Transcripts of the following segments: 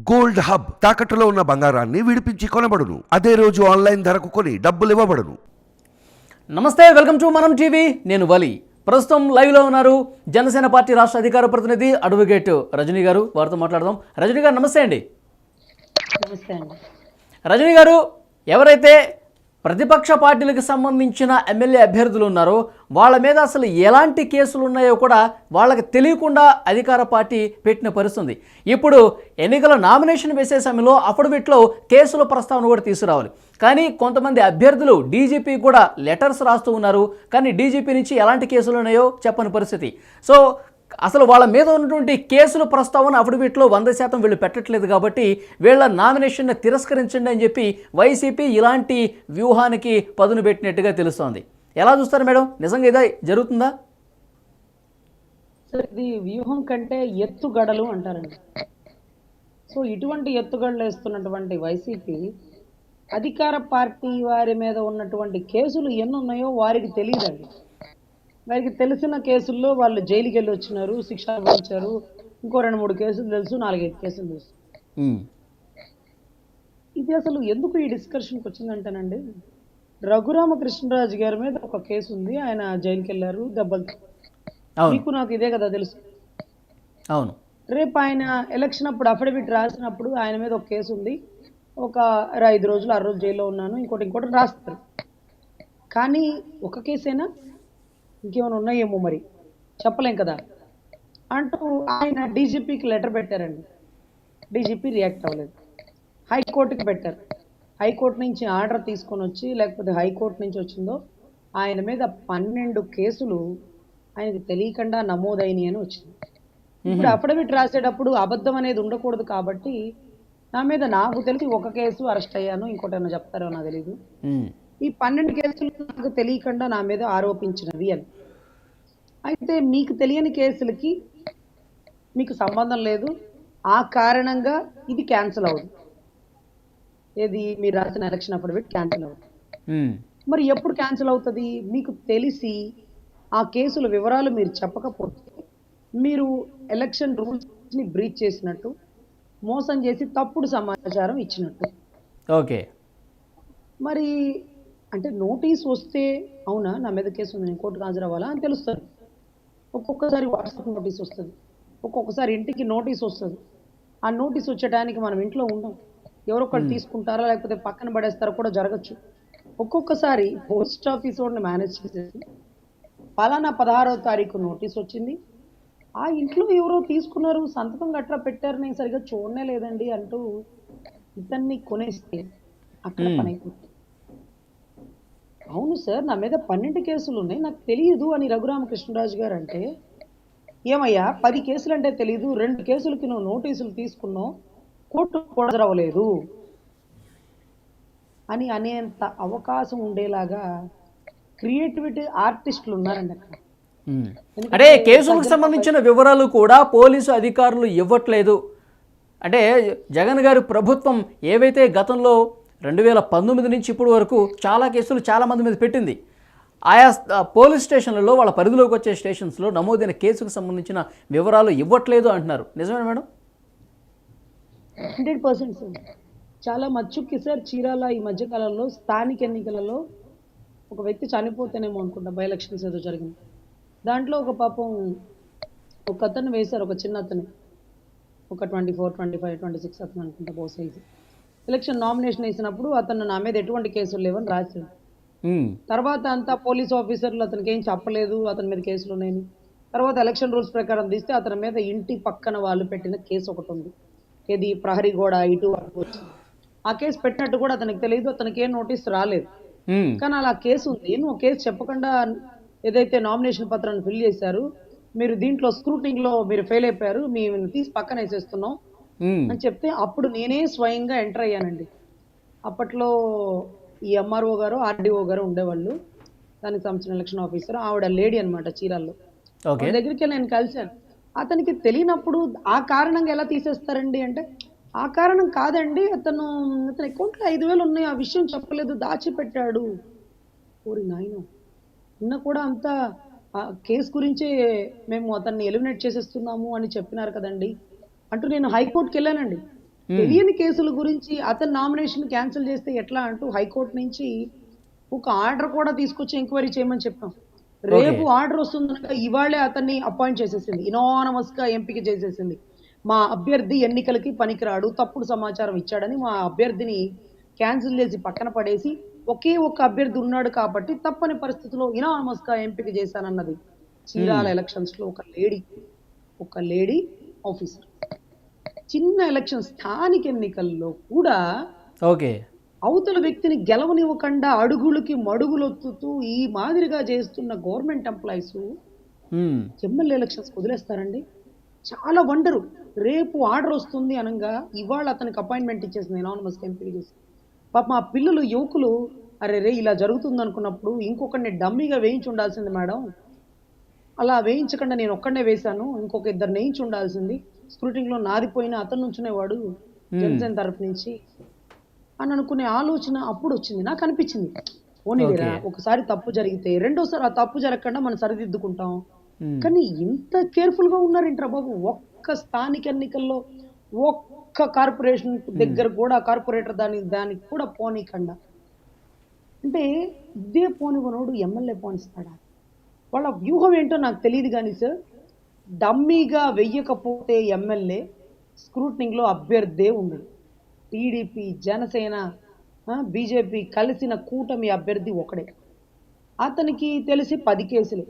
Gold hub తాకట్టులో ఉన్న బంగారాన్ని విడిపించి కొనబడును. అదే రోజు ఆన్లైన్ ధరకు కొని డబ్బులు ఇవ్వబడును. నమస్తే వెల్కమ్ టు మనం టీవీ. నేను వలి. ప్రస్తుతం లైవ్లో ఉన్నారు జనసేన పార్టీ రాష్ట్ర అధికార ప్రతినిధి అడ్వకేట్ రజనీ గారు. వారితో మాట్లాడదాం. రజనీ గారు నమస్తే అండి. నమస్తే అండి. రజనీ గారు ఎవరైతే ప్రతిపక్ష పార్టీలకు సంబంధించిన ఎమ్మెల్యే అభ్యర్థులు ఉన్నారో వాళ్ళ మీద అసలు ఎలాంటి కేసులు ఉన్నాయో కూడా వాళ్ళకి తెలియకుండా అధికార పార్టీ పెట్టిన పరిస్థితుంది. ఇప్పుడు ఎన్నికల నామినేషన్ వేసే సమయంలో అఫిడవిట్లో కేసుల ప్రస్తావన కూడా తీసుకురావాలి. కానీ కొంతమంది అభ్యర్థులు డీజీపీ కూడా లెటర్స్ రాస్తూ ఉన్నారు. కానీ డీజీపీ నుంచి ఎలాంటి కేసులు ఉన్నాయో చెప్పని పరిస్థితి. సో అసలు వాళ్ళ మీద ఉన్నటువంటి కేసుల ప్రస్తావన అఫిడవిట్లో వంద శాతం వీళ్ళు పెట్టట్లేదు కాబట్టి వీళ్ళ నామినేషన్ని తిరస్కరించండి అని చెప్పి వైసీపీ ఇలాంటి వ్యూహానికి పదును పెట్టినట్టుగా తెలుస్తోంది. ఎలా చూస్తారు మేడం? నిజంగా ఇదే జరుగుతుందా? సార్ ఇది వ్యూహం కంటే ఎత్తుగడలు అంటారండి. సో ఇటువంటి ఎత్తుగడలు వేస్తున్నటువంటి వైసీపీ అధికార పార్టీ వారి మీద ఉన్నటువంటి కేసులు ఎన్ని ఉన్నాయో వారికి తెలియదండి. వారికి తెలిసిన కేసుల్లో వాళ్ళు జైలుకి వెళ్ళి వచ్చినారు శిక్ష అనుభవించారు ఇంకో రెండు మూడు కేసులు తెలుసు నాలుగైదు కేసులు తెలుసు. ఇది అసలు ఎందుకు ఈ డిస్కషన్కి వచ్చిందంటేనండి రఘురామకృష్ణరాజు గారి మీద ఒక కేసు ఉంది ఆయన జైలుకి వెళ్ళారు దెబ్బలు మీకు నాకు ఇదే కదా తెలుసు. అవును. రేపు ఆయన ఎలక్షన్ అప్పుడు అఫిడవిట్ రాసినప్పుడు ఆయన మీద ఒక కేసు ఉంది ఒక ఐదు రోజులు ఆరు రోజులు జైల్లో ఉన్నాను ఇంకోటి ఇంకోటి రాస్తారు. కానీ ఒక కేసేనా? ఇంకేమైనా ఉన్నాయేమో మరి? చెప్పలేం కదా. అంటూ ఆయన డీజీపీకి లెటర్ పెట్టారండి. డీజీపీ రియాక్ట్ అవ్వలేదు. హైకోర్టుకి పెట్టారు. హైకోర్టు నుంచి ఆర్డర్ తీసుకొని వచ్చి లేకపోతే హైకోర్టు నుంచి వచ్చిందో ఆయన మీద పన్నెండు కేసులు ఆయనకి తెలియకుండా నమోదైనవి అని వచ్చింది. ఇప్పుడు అఫిడవిట్ రాసేటప్పుడు అబద్ధం అనేది ఉండకూడదు కాబట్టి నా మీద నాకు తెలిసి ఒక కేసు అరెస్ట్ అయ్యాను. ఇంకోటి ఏమైనా చెప్తారో నాకు తెలియదు ఈ పన్నెండు కేసులు నాకు తెలియకుండా నా మీద ఆరోపించినవి అని. అయితే మీకు తెలియని కేసులకి మీకు సంబంధం లేదు. ఆ కారణంగా ఇది క్యాన్సిల్ అవుతుంది. ఏది? మీరు రాసిన ఎలక్షన్ అఫిడవిట్ క్యాన్సిల్ అవుతుంది. మరి ఎప్పుడు క్యాన్సిల్ అవుతుంది? మీకు తెలిసి ఆ కేసుల వివరాలు మీరు చెప్పకపోతే మీరు ఎలక్షన్ రూల్స్ని బ్రీచ్ చేసినట్టు మోసం చేసి తప్పుడు సమాచారం ఇచ్చినట్టు. ఓకే. మరి అంటే నోటీస్ వస్తే అవునా? నా మీద కేసు ఉంది నేను కోర్టుకు హాజరవ్వాలా అని తెలుస్తుంది. ఒక్కొక్కసారి వాట్సాప్ నోటీస్ వస్తుంది. ఒక్కొక్కసారి ఇంటికి నోటీస్ వస్తుంది. ఆ నోటీస్ వచ్చేటానికి మనం ఇంట్లో ఉండం. ఎవరొకరు తీసుకుంటారా? లేకపోతే పక్కన పడేస్తారో? కూడా జరగచ్చు. ఒక్కొక్కసారి పోస్ట్ ఆఫీస్ వాడిని మేనేజ్ చేసేసి పలానా పదహారవ తారీఖు నోటీస్ వచ్చింది. ఆ ఇంట్లో ఎవరో తీసుకున్నారు సంతకం గట్రా పెట్టారు నేను సరిగ్గా చూడనే లేదండి అంటూ ఇతన్ని కొనేస్తే అక్కడ పని అయిపోతుంది. అవును సార్ నా మీద పన్నెండు కేసులు ఉన్నాయి నాకు తెలియదు అని రఘురామకృష్ణరాజు గారు అంటే ఏమయ్యా పది కేసులు అంటే తెలియదు రెండు కేసులకి నువ్వు నోటీసులు తీసుకున్నావు కోర్టు కొడదరవలేదు అని అనేంత అవకాశం ఉండేలాగా క్రియేటివిటీ ఆర్టిస్టులు ఉన్నారండి అక్కడ. అంటే కేసులకు సంబంధించిన వివరాలు కూడా పోలీసు అధికారులు ఇవ్వట్లేదు. అంటే జగన్ గారి ప్రభుత్వం ఏవైతే గతంలో రెండు వేల పంతొమ్మిది నుంచి ఇప్పటి వరకు చాలా కేసులు చాలా మంది మీద పెట్టింది. ఆయా పోలీస్ స్టేషన్లలో వాళ్ళ పరిధిలోకి వచ్చే స్టేషన్స్లో నమోదైన కేసుకు సంబంధించిన వివరాలు ఇవ్వట్లేదు అంటున్నారు. నిజమే మేడం? Hundred percent sir. చాలా మచ్చుక్కి సార్ చీరాల ఈ మధ్యకాలంలో స్థానిక ఎన్నికలలో ఒక వ్యక్తి చనిపోతేనేమో అనుకుంటా బై ఎలక్షన్స్ ఏదో జరిగింది. దాంట్లో ఒక పాపం ఒక అతను వేశారు ఒక చిన్న అతను ఒక twenty four twenty five twenty six అతను అనుకుంటా బహుశా ఇది. ఎలక్షన్ నామినేషన్ వేసినప్పుడు అతను నా మీద ఎటువంటి కేసులు లేవని రాశాడు. ఉమ్. తర్వాత అంతా పోలీస్ ఆఫీసర్లు అతనికి ఏం చెప్పలేదు అతని మీద కేసులు ఉన్నాయని. తర్వాత ఎలక్షన్ రూల్స్ ప్రకారం తీస్తే అతని మీద ఇంటి పక్కన వాళ్ళు పెట్టిన కేసు ఒకటి ఉంది. ఇది ప్రహరీ గోడ ఇటు ఆ కేసు పెట్టినట్టు కూడా అతనికి తెలియదు అతనికి ఏం నోటీస్ రాలేదు. ఉమ్. కానీ అలా కేసు ఉంది. నువ్వు కేసు చెప్పకుండా ఏదైతే నామినేషన్ పత్రాన్ని ఫిల్ చేశారు మీరు దీంట్లో స్క్రూటింగ్లో మీరు ఫెయిల్ అయిపోయారు మేము తీసి పక్కన వేసేస్తున్నాం. అని చెప్తే అప్పుడు నేనే స్వయంగా ఎంటర్ అయ్యానండి. అప్పట్లో ఈ ఎంఆర్ఓ గారు ఆర్డీఓ గారు ఉండేవాళ్ళు. దానికి సంబంధించిన ఎలక్షన్ ఆఫీసర్ ఆవిడ లేడీ అన్నమాట చీరాల్లో. దగ్గరికి వెళ్ళి నేను కలిశాను. అతనికి తెలియనప్పుడు ఆ కారణంగా ఎలా తీసేస్తారండి అంటే ఆ కారణం కాదండి. అతను అతని అకౌంట్లో ఐదు వేలు ఉన్నాయి. ఆ విషయం చెప్పలేదు. దాచిపెట్టాడు. ఓరి నాయన. నిన్న కూడా అంతా కేసు గురించే మేము అతన్ని ఎలిమినేట్ చేసేస్తున్నాము అని చెప్పినారు కదండి. అంటూ నేను హైకోర్టుకి వెళ్ళానండి తెలియని కేసుల గురించి అతని నామినేషన్ క్యాన్సిల్ చేస్తే ఎట్లా అంటూ హైకోర్టు నుంచి ఒక ఆర్డర్ కూడా తీసుకొచ్చి ఎంక్వైరీ చేయమని చెప్పాం. రేపు ఆర్డర్ వస్తుందనగా ఇవాళే అతన్ని అపాయింట్ చేసేసింది. ఇనానమస్గా ఎంపిక చేసేసింది. మా అభ్యర్థి ఎన్నికలకి పనికిరాడు తప్పుడు సమాచారం ఇచ్చాడని మా అభ్యర్థిని క్యాన్సిల్ చేసి పక్కన పడేసి ఒకే ఒక్క అభ్యర్థి ఉన్నాడు కాబట్టి తప్పని పరిస్థితిలో ఇనానమస్గా ఎంపిక చేశానన్నది. చీరాల ఎలక్షన్స్లో ఒక లేడీ ఒక లేడీ ఆఫీసర్. చిన్న ఎలక్షన్ స్థానిక ఎన్నికల్లో కూడా ఓకే. అవతల వ్యక్తిని గెలవనివ్వకుండా అడుగులకి మడుగులొత్తుతూ ఈ మాదిరిగా చేస్తున్న గవర్నమెంట్ ఎంప్లాయీస్ మ్మ్. ఎమ్మెల్యే ఎలక్షన్స్ వదిలేస్తారండి. చాలా వండరు. రేపు ఆర్డర్ వస్తుంది అనగా ఇవాళ అతనికి అపాయింట్మెంట్ ఇచ్చేసింది ఎనానమస్ ఎంపిక చేసి. పాప మా పిల్లలు యువకులు అరే రే ఇలా జరుగుతుంది అనుకున్నప్పుడు ఇంకొకరిని డమ్మీగా వేయించి ఉండాల్సింది మేడం. అలా వేయించకుండా నేను ఒక్కడనే వేశాను. ఇంకొక ఇద్దరు వేయించి ఉండాల్సింది. స్క్రూటింగ్లో నాదిపోయిన అతను నుంచునేవాడు జనసేన తరపు నుంచి అని అనుకునే ఆలోచన అప్పుడు వచ్చింది. నాకు అనిపించింది. ఓనీ Okay. ఒకసారి తప్పు జరిగితే రెండోసారి ఆ తప్పు జరగకుండా మనం సరిదిద్దుకుంటాం. కానీ ఇంత కేర్ఫుల్గా ఉన్నారేంట్రా బాబు? ఒక్క స్థానిక ఎన్నికల్లో ఒక్క కార్పొరేషన్ దగ్గర కూడా కార్పొరేటర్ దాని దానికి కూడా పోనీకండా అంటే ఇదే పోనివ్వనోడు ఎమ్మెల్యే పోనిస్తాడా? వాళ్ళ వ్యూహం ఏంటో నాకు తెలియదు కానీ సార్ డమ్మీగా వెయ్యకపోతే ఎమ్మెల్యే స్క్రూట్నింగ్లో అభ్యర్థే ఉండడు. టీడీపీ జనసేన బీజేపీ కలిసిన కూటమి అభ్యర్థి ఒకడే. అతనికి తెలిసి పది కేసులే.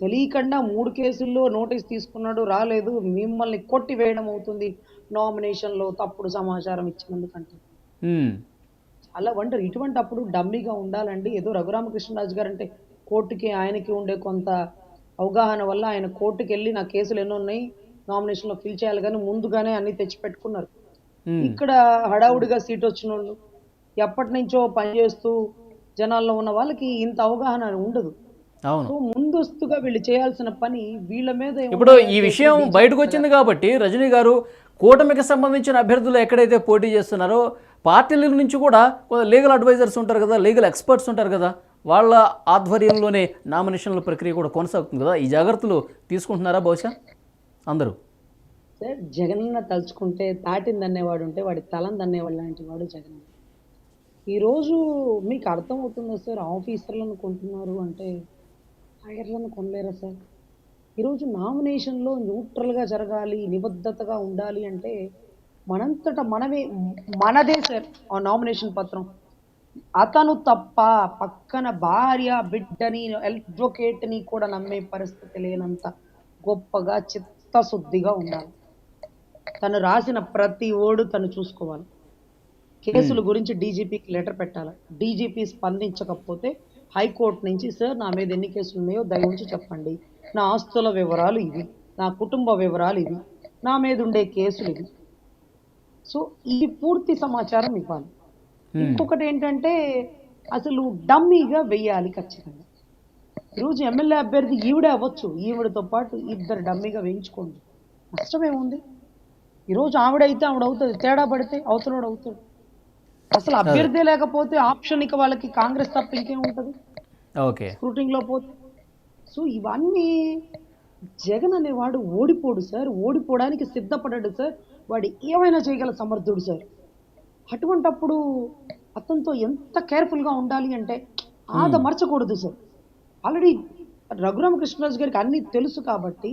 తెలియకుండా మూడు కేసుల్లో నోటీస్ తీసుకున్నాడు రాలేదు. మిమ్మల్ని కొట్టి వేయడం అవుతుంది నామినేషన్లో తప్పుడు సమాచారం ఇచ్చినందుకంటే. చాలా వండర్. ఇటువంటి అప్పుడు డమ్మీగా ఉండాలండి. ఏదో రఘురామకృష్ణరాజు గారు అంటే కోర్టుకి ఆయనకి ఉండే కొంత అవగాహన వల్ల ఆయన కోర్టుకి వెళ్ళి నా కేసులు ఎన్నో ఉన్నాయి నామినేషన్లో ఫిల్ చేయాలి కానీ ముందుగానే అన్ని తెచ్చి పెట్టుకున్నారు మ్మ్. ఇక్కడ హడావుడిగా సీట్ వచ్చిన వాళ్ళు ఎప్పటి నుంచో పనిచేస్తూ జనాల్లో ఉన్న వాళ్ళకి ఇంత అవగాహన ఉండదు. అవును. ముందస్తుగా వీళ్ళు చేయాల్సిన పని వీళ్ళ మీద ఇప్పుడు ఈ విషయం బయటకు వచ్చింది కాబట్టి రజనీ గారు కూటమికి సంబంధించిన అభ్యర్థులు ఎక్కడైతే పోటీ చేస్తున్నారో పార్టీల నుంచి కూడా లీగల్ అడ్వైజర్స్ ఉంటారు కదా లీగల్ ఎక్స్పర్ట్స్ ఉంటారు కదా వాళ్ళ ఆధ్వర్యంలోనే నామినేషన్ల ప్రక్రియ కూడా కొనసాగుతుంది కదా? ఈ జాగ్రత్తలు తీసుకుంటున్నారా బహుశా? అందరూ. సార్ జగనన్న తలుచుకుంటే తాటింది అనేవాడు ఉంటే వాడి తలం దన్నేవాడు లాంటి వాడు జగన్ ఈరోజు మీకు అర్థమవుతుందా సార్ ఆఫీసర్లను కొంటున్నారు అంటే హైర్లను కొనలేరా సార్? ఈరోజు నామినేషన్లో న్యూట్రల్గా జరగాలి నిబద్ధతగా ఉండాలి అంటే మనంతట మనమే మనదే సార్ ఆ నామినేషన్ పత్రం. అతను తప్ప పక్కన భార్య బిడ్డని అడ్వకేట్ని కూడా నమ్మే పరిస్థితి లేనంత గొప్పగా చిత్తశుద్ధిగా ఉండాలి. తను రాసిన ప్రతి ఓడు తను చూసుకోవాలి. కేసుల గురించి డీజీపీకి లెటర్ పెట్టాలి. డీజీపీ స్పందించకపోతే హైకోర్టు నుంచి సార్ నా మీద ఎన్ని కేసులు ఉన్నాయో దయ ఉంచి చెప్పండి. నా ఆస్తుల వివరాలు ఇవి. నా కుటుంబ వివరాలు ఇవి. నా మీద ఉండే కేసులు ఇవి. సో ఈ పూర్తి సమాచారం ఇవ్వాలి. ఇంకొకటి ఏంటంటే అసలు డమ్మీగా వెయ్యాలి ఖచ్చితంగా. ఈరోజు ఎమ్మెల్యే అభ్యర్థి ఈవిడే అవ్వచ్చు ఈవిడతో పాటు ఇద్దరు డమ్మీగా వేయించుకోండి. నష్టమేముంది ఈరోజు ఆవిడైతే ఆవిడ అవుతుంది తేడా పడితే అవతలోడు అవుతాడు. అసలు అభ్యర్థి లేకపోతే ఆప్షన్ ఇక వాళ్ళకి కాంగ్రెస్ తప్ప ఇంకేం ఉంటుంది? ఓకే. స్క్రూటింగ్లో పోతే. సో ఇవన్నీ జగన్ అనేవాడు ఓడిపోడు సార్ ఓడిపోవడానికి సిద్ధపడ్డాడు సార్ వాడు ఏమైనా చేయగల సమర్థుడు సార్. అటువంటప్పుడు అతనితో ఎంత కేర్ఫుల్గా ఉండాలి అంటే ఆదమర్చకూడదు సార్. ఆల్రెడీ రఘురామకృష్ణరాజు గారికి అన్నీ తెలుసు కాబట్టి.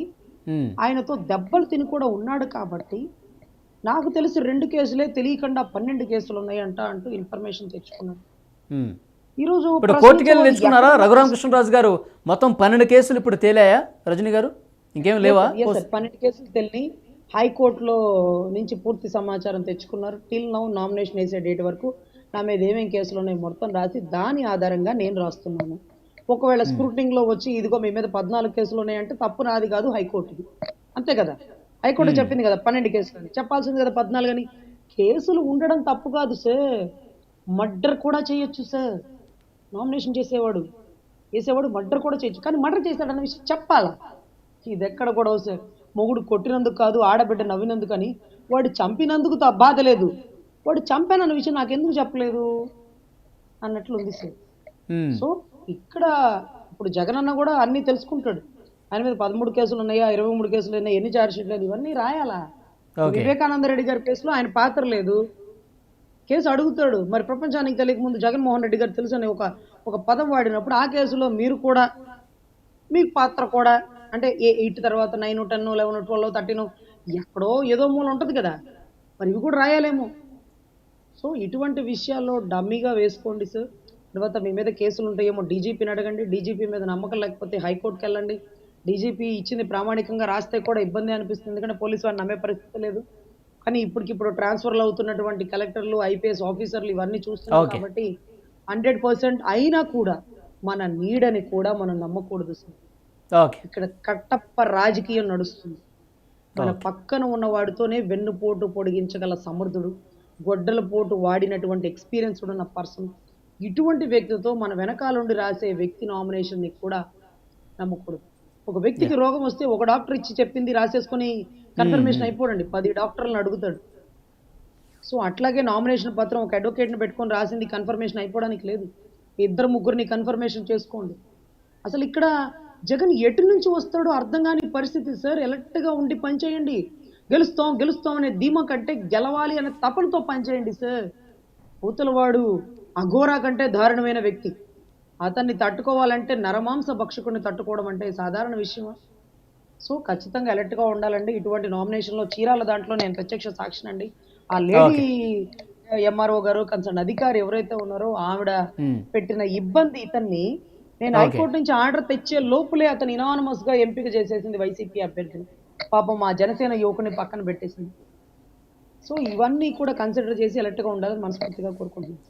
ఆయనతో దెబ్బలు తిని కూడా ఉన్నాడు కాబట్టి నాకు తెలిసి రెండు కేసులే తెలియకుండా పన్నెండు కేసులు ఉన్నాయంట అంటూ ఇన్ఫర్మేషన్ తెచ్చుకున్నాడు. మ్మ్. ఈరోజు ఇప్పుడు కోర్టుకి వెళ్ళి ప్రశ్నించే తెచ్చుకున్నారా రఘురామకృష్ణరాజు గారు మొత్తం పన్నెండు కేసులు ఇప్పుడు తేలాయా రజనీ గారు? ఇంకేం లేవా. పన్నెండు కేసులు తెలిని హైకోర్టులో నుంచి పూర్తి సమాచారం తెచ్చుకున్నారు. టిల్ నౌ నామినేషన్ వేసే డేట్ వరకు నా మీద ఏమేం కేసులు ఉన్నాయి మొత్తం రాసి దాని ఆధారంగా నేను రాస్తున్నాను. ఒకవేళ స్క్రూటింగ్లో వచ్చి ఇదిగో మీ మీద పద్నాలుగు కేసులు ఉన్నాయంటే తప్పు నాది కాదు హైకోర్టుది. అంతే కదా? హైకోర్టు చెప్పింది కదా పన్నెండు కేసులు అని చెప్పాల్సింది కదా పద్నాలుగు అని కేసులు ఉండడం తప్పు కాదు సార్. మర్డర్ కూడా చేయొచ్చు సార్. నామినేషన్ చేసేవాడు. చేసేవాడు మర్డర్ కూడా చేయొచ్చు. కానీ మర్డర్ చేశాడన్న విషయం చెప్పాలా? ఇది ఎక్కడ గొడవ సార్? మొగుడు కొట్టినందుకు కాదు ఆడబిడ్డ నవ్వినందుకు అని వాడు చంపినందుకు తా- బాధ లేదు. వాడు చంపానన్న విషయం నాకెందుకు చెప్పలేదు? అన్నట్లు ఉంది సార్. సో ఇక్కడ ఇప్పుడు జగన్ అన్న కూడా అన్నీ తెలుసుకుంటాడు. ఆయన మీద పదమూడు కేసులు ఉన్నాయా ఇరవై మూడు కేసులు ఉన్నాయా ఎన్ని ఛార్జ్ షీట్లు ఇవన్నీ రాయాలా? వివేకానంద రెడ్డి గారి కేసులో ఆయన పాత్ర లేదు. కేసు అడుగుతాడు. మరి ప్రపంచానికి తెలియక ముందు జగన్మోహన్ రెడ్డి గారు తెలుసు అని ఒక ఒక పదం వాడినప్పుడు ఆ కేసులో మీరు కూడా మీ పాత్ర కూడా అంటే ఏ ఎయిట్ తర్వాత nine ten eleven twelve thirteen ఎక్కడో ఏదో మూల ఉంటుంది కదా. మరి ఇవి కూడా రాయాలేమో. సో ఇటువంటి విషయాల్లో డమ్మీగా వేసుకోండి సార్. తర్వాత మీ మీద కేసులు ఉంటాయేమో డీజీపీని అడగండి. డీజీపీ మీద నమ్మకం లేకపోతే హైకోర్టుకి వెళ్ళండి. డీజీపీ ఇచ్చింది ప్రామాణికంగా రాస్తే కూడా ఇబ్బంది అనిపిస్తుంది. ఎందుకంటే పోలీసు వారిని నమ్మే పరిస్థితి లేదు. కానీ ఇప్పటికిప్పుడు ట్రాన్స్ఫర్లు అవుతున్నటువంటి కలెక్టర్లు ఐపీఎస్ ఆఫీసర్లు ఇవన్నీ చూస్తున్నాం Okay. కాబట్టి హండ్రెడ్ పర్సెంట్ అయినా కూడా మన నీడని కూడా మనం నమ్మకూడదు సార్. ఇక్కడ కట్టప్ప రాజకీయం నడుస్తుంది. మన పక్కన ఉన్న వాడితోనే వెన్నుపోటు పొడిగించగల సమర్థుడు గొడ్డల పోటు వాడినటువంటి ఎక్స్పీరియన్స్ ఉన్న పర్సన్ ఇటువంటి వ్యక్తితో మన వెనకాలండి రాసే వ్యక్తి నామినేషన్ని కూడా నమ్మకూడదు. ఒక వ్యక్తికి రోగం వస్తే ఒక డాక్టర్ ఇచ్చి చెప్పింది రాసేసుకొని కన్ఫర్మేషన్ అయిపోడండి. పది డాక్టర్లను అడుగుతాడు. సో అట్లాగే నామినేషన్ పత్రం ఒక అడ్వకేట్ని పెట్టుకొని రాసింది కన్ఫర్మేషన్ అయిపోవడానికి లేదు. ఇద్దరు ముగ్గురిని కన్ఫర్మేషన్ చేసుకోండి. అసలు ఇక్కడ జగన్ ఎటు నుంచి వస్తాడో అర్థం కాని పరిస్థితి సార్. ఎలర్ట్గా ఉండి పనిచేయండి. గెలుస్తాం గెలుస్తాం అనే ధీమా కంటే గెలవాలి అనే తపనతో పనిచేయండి సార్. అవతలవాడు అఘోరా కంటే దారుణమైన వ్యక్తి. అతన్ని తట్టుకోవాలంటే నరమాంస భక్షకుడిని తట్టుకోవడం అంటే సాధారణ విషయమా? సో ఖచ్చితంగా అలర్ట్గా ఉండాలండి. ఇటువంటి నామినేషన్లో చీరాల దాంట్లో నేను ప్రత్యక్ష సాక్షినండి ఆ లేడీ ఎంఆర్ఓ గారు కన్సర్న్ అధికారి ఎవరైతే ఉన్నారో ఆవిడ. పెట్టిన ఇబ్బంది ఇతన్ని నేను. హైకోర్టు నుంచి ఆర్డర్ తెచ్చే లోపలే అతను ఇనానమస్గా ఎంపిక చేసేసింది వైసీపీ అభ్యర్థిని పాపం మా జనసేన యువకుని పక్కన పెట్టేసింది సో ఇవన్నీ కూడా కన్సిడర్ చేసి అలర్ట్గా ఉండాలని మనస్ఫూర్తిగా కోరుకుంటున్నాను.